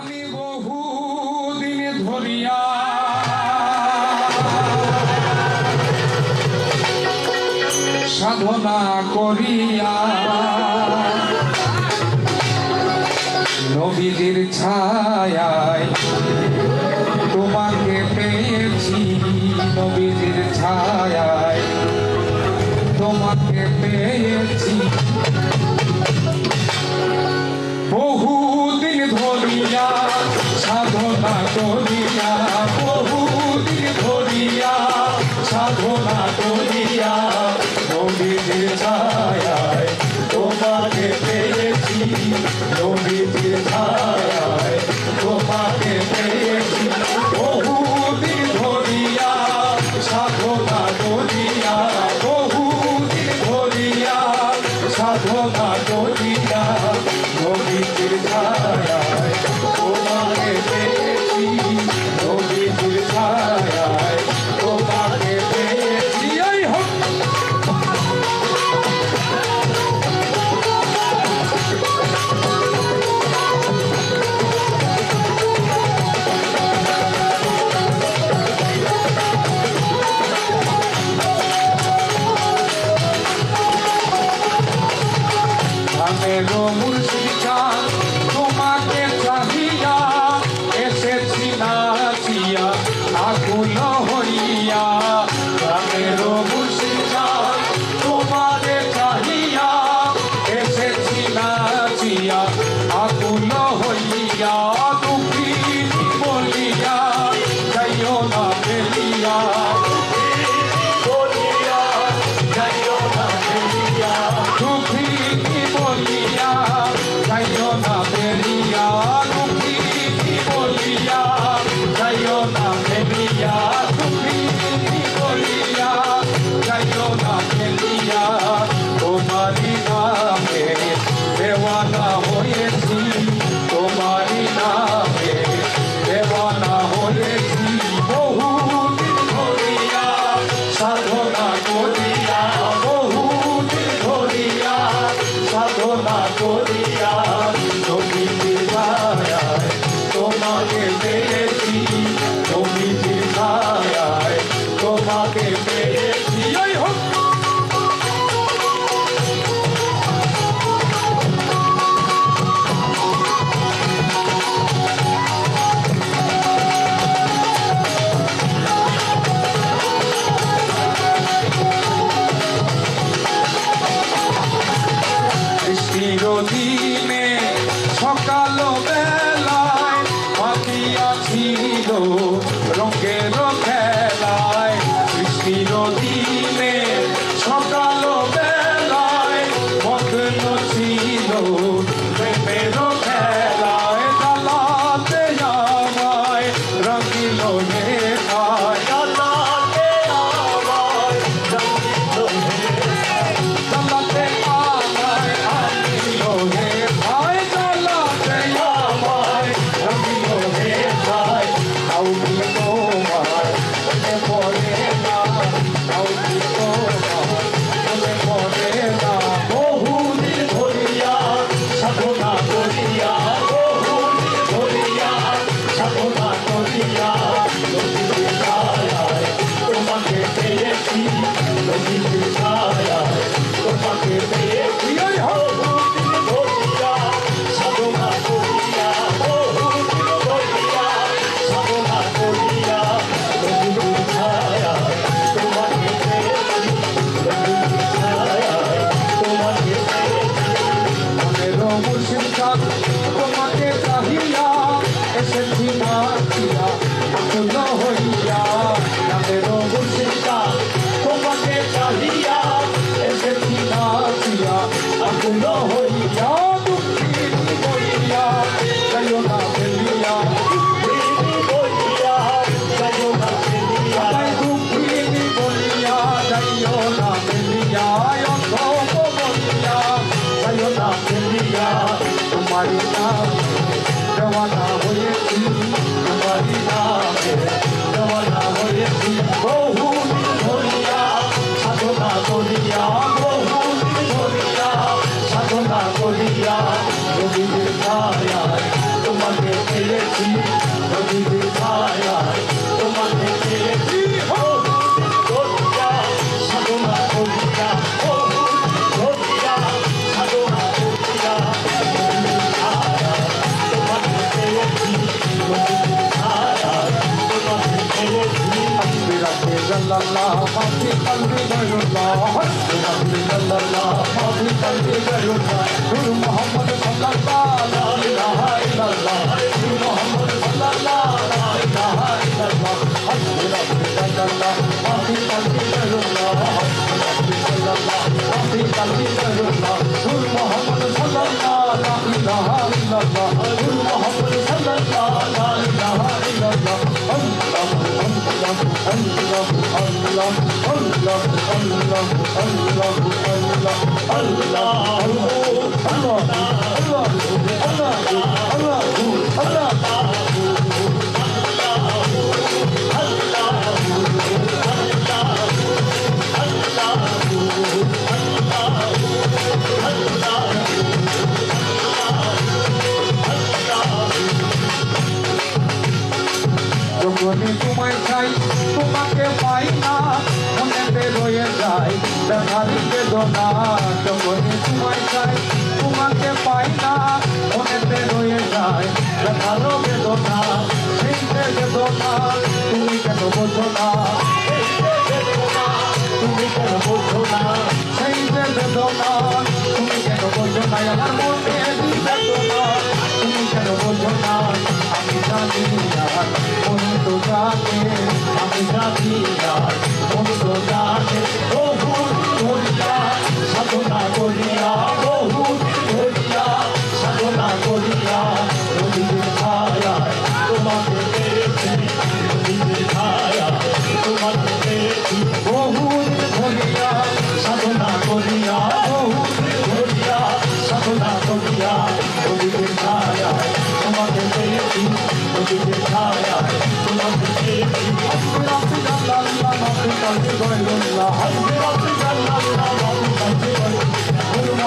আমি বহু দিনে ধরিয়া সাধনা করিয়া নবীদের ছায়ায় তোমাকে পেয়েছি নবীদের ছায়ায় তোমাকে পেয়েছি। 多冰冷 Melody. কথা বলে illallah ma fi qalbi ghayrullah la ilaha illallah ma fi qalbi ghayrullah Guru Muhammad sallallahu la ilaha illallah Guru Muhammad sallallahu la ilaha illallah Hasbi rabbi illallah ma fi qalbi ghayrullah Hasbi rabbi illallah ma fi qalbi না মনেতে রয়ে যায় ব্যথার বেদনা সেই বেদনা, তুমি কেন বোঝো না? তুমি কেন বোঝো না? সেই বেদনা, তুমি কেন বোঝো না? আমার মনে বেদনা, তুমি কেন সাধনা করিয়া বহু ধরিয়া সাধনা করিয়া রবির ছায়া তোমাকে পেয়েছি রবির ছায়া তোমাকে পেয়েছি বহু ধরিয়া সাধনা করিয়া বহু ধরিয়া সাধনা করিয়া রবির ছায়া তোমাকে পেয়েছি রবির ছায়া তোমাকে পেয়েছি Allah Allah Allah Allah Allah Allah Allah